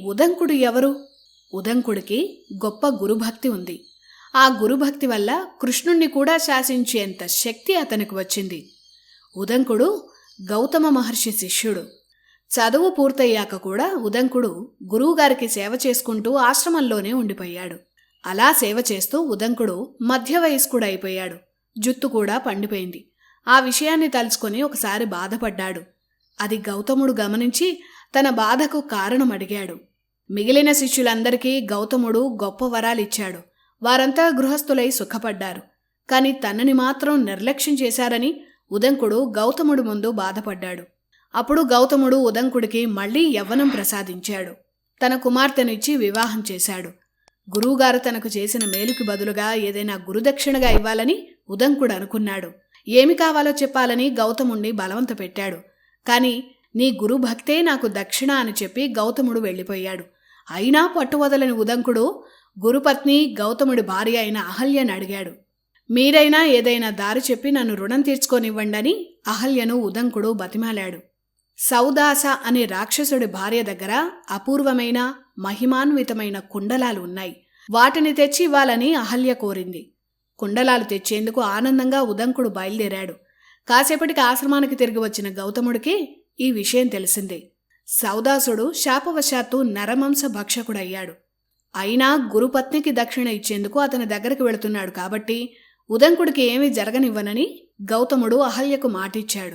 ఉదంకుడు ఎవరు? ఉదంకుడికి గొప్ప గురుభక్తి ఉంది. ఆ గురుభక్తి వల్ల కృష్ణుణ్ణి కూడా శాసించేంత శక్తి అతనికి వచ్చింది. ఉదంకుడు గౌతమ మహర్షి శిష్యుడు. చదువు పూర్తయ్యాక కూడా ఉదంకుడు గురువుగారికి సేవ చేసుకుంటూ ఆశ్రమంలోనే ఉండిపోయాడు. అలా సేవ చేస్తూ ఉదంకుడు మధ్య వయస్కుడైపోయాడు జుత్తు కూడా పండిపోయింది. ఆ విషయాన్ని తలుచుకొని ఒకసారి బాధపడ్డాడు. అది గౌతముడు గమనించి తన బాధకు కారణం అడిగాడు. మిగిలిన శిష్యులందరికీ గౌతముడు గొప్ప వరాలిచ్చాడు. వారంతా గృహస్థులై సుఖపడ్డారు. కాని తనని మాత్రం నిర్లక్ష్యం చేశారని ఉదంకుడు గౌతముడు ముందు బాధపడ్డాడు. అప్పుడు గౌతముడు ఉదంకుడికి మళ్ళీ యవ్వనం ప్రసాదించాడు. తన కుమార్తెనిచ్చి వివాహం చేశాడు. గురువుగారు తనకు చేసిన మేలుకి బదులుగా ఏదైనా గురుదక్షిణగా ఇవ్వాలని ఉదంకుడు అనుకున్నాడు. ఏమి కావాలో చెప్పాలని గౌతముణ్ణి బలవంత పెట్టాడు కాని నీ గురుభక్తే నాకు దక్షిణ అని చెప్పి గౌతముడు వెళ్ళిపోయాడు. అయినా పట్టువదలని ఉదంకుడు గురుపత్ని గౌతముడి భార్య అయిన అహల్యను అడిగాడు. మీరైనా ఏదైనా దారి చెప్పి నన్ను రుణం తీర్చుకోనివ్వండని అహల్యను ఉదంకుడు బతిమాలాడు. సౌదాస అనే రాక్షసుడి భార్య దగ్గర అపూర్వమైన మహిమాన్వితమైన కుండలాలు ఉన్నాయి. వాటిని తెచ్చి ఇవ్వాలని అహల్య కోరింది. కుండలాలు తెచ్చేందుకు ఆనందంగా ఉదంకుడు బయలుదేరాడు. కాసేపటికి ఆశ్రమానికి తిరిగి వచ్చిన గౌతముడికి ఈ విషయం తెలిసిందే. సౌదాసుడు శాపవశాత్తు నరమంస భక్షకుడయ్యాడు. అయినా గురుపత్నికి దక్షిణ ఇచ్చేందుకు అతని దగ్గరికి వెళుతున్నాడు కాబట్టి ఉదంకుడికి ఏమీ జరగనివ్వనని గౌతముడు అహల్యకు మాటిచ్చాడు.